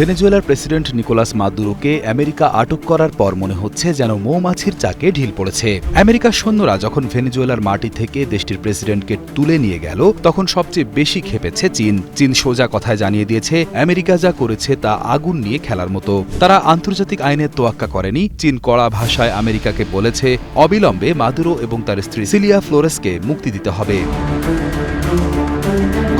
ভেনেজুয়েলার president Nicolas মাদুরোকে America আটক করার পর মনে হচ্ছে যেন মৌমাছির চাকে ঢিল পড়েছে। আমেরিকার সৈন্যরা যখন ভেনেজুয়েলার মাটি থেকে দেশটির প্রেসিডেন্টকে তুলে নিয়ে গেল, তখন সবচেয়ে বেশি খেপেছে চীন। চীন সোজা কথায় জানিয়ে দিয়েছে, আমেরিকা যা করেছে তা আগুন নিয়ে খেলার মতো। তারা আন্তর্জাতিক আইনের তোয়াক্কা করেনি। চীন কড়া ভাষায় আমেরিকাকে বলেছে, অবিলম্বে মাদুরো এবং তার স্ত্রী সিলিয়া ফ্লোরেসকে মুক্তি দিতে হবে।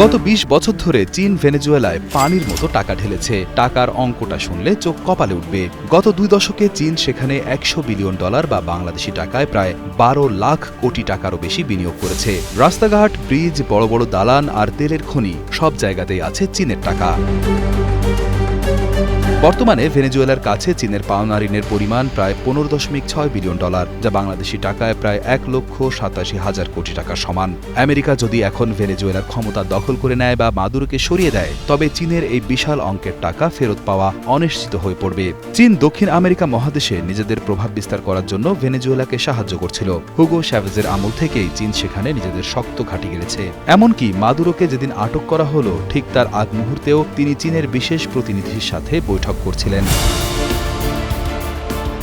গত ২০ বছর ধরে চীন ভেনেজুয়েলায় পানির মতো টাকা ঢেলেছে। টাকার অঙ্কটা শুনলে চোখ কপালে উঠবে। গত দুই দশকে চীন সেখানে একশো বিলিয়ন ডলার বা বাংলাদেশি টাকায় প্রায় বারো লাখ কোটি টাকারও বেশি বিনিয়োগ করেছে। রাস্তাঘাট, ব্রিজ, বড় বড় দালান আর তেলের খনি সব জায়গাতেই আছে চীনের টাকা। বর্তমানে ভেনেজুয়েলার কাছে চীনের পাওনা ঋণের পরিমাণ প্রায় পনেরো দশমিক ছয় বিলিয়ন ডলার, যা বাংলাদেশি টাকায় প্রায় এক লক্ষ সাতাশি হাজার কোটি টাকার সমান। আমেরিকা যদি এখন ভেনেজুয়েলার ক্ষমতা দখল করে নেয় বা মাদুরোকে সরিয়ে দেয়, তবে চীনের এই বিশাল অঙ্কের টাকা ফেরত পাওয়া অনিশ্চিত হয়ে পড়বে। চীন দক্ষিণ আমেরিকা মহাদেশে নিজেদের প্রভাব বিস্তার করার জন্য ভেনেজুয়েলাকে সাহায্য করছিল। হুগো শ্যাভেজের আমল থেকেই চীন সেখানে নিজেদের শক্ত ঘাঁটি গেড়েছে। এমনকি মাদুরোকে যেদিন আটক করা হলো, ঠিক তার আগ মুহূর্তেও তিনি চীনের বিশেষ প্রতিনিধির সাথে বৈঠক করছিলেন।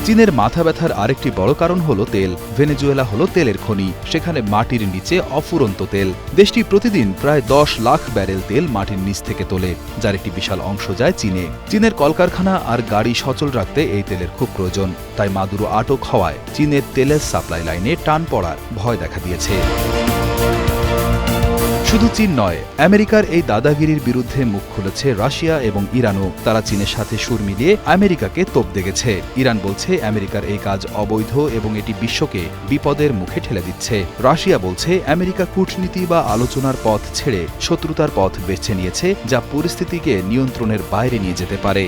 চীনের মাথা ব্যথার আরেকটি বড় কারণ হলো তেল। ভেনেজুয়েলা হলো তেলের খনি। সেখানে মাটির নিচে অফুরন্ত তেল। দেশটি প্রতিদিন প্রায় দশ লাখ ব্যারেল তেল মাটির নিচ থেকে তোলে, যার একটি বিশাল অংশ যায় চীনে। চীনের কলকারখানা আর গাড়ি সচল রাখতে এই তেলের খুব প্রয়োজন। তাই মাদুরো আটক হওয়ায় চীনের তেলের সাপ্লাই লাইনে টান পড়ার ভয় দেখা দিয়েছে। শুধু চীন নয়, আমেরিকার এই দাদাগিরির বিরুদ্ধে মুখ খুলেছে রাশিয়া এবং ইরানও। তারা চীনের সাথে সুর মিলিয়ে আমেরিকাকে তোপ দেখেছে ইরান বলছে আমেরিকার এই কাজ অবৈধ এবং এটি বিশ্বকে বিপদের মুখে ঠেলে দিচ্ছে। রাশিয়া বলছে আমেরিকা কূটনীতি বা আলোচনার পথ ছেড়ে শত্রুতার পথ বেছে নিয়েছে, যা পরিস্থিতিকে নিয়ন্ত্রণের বাইরে নিয়ে যেতে পারে।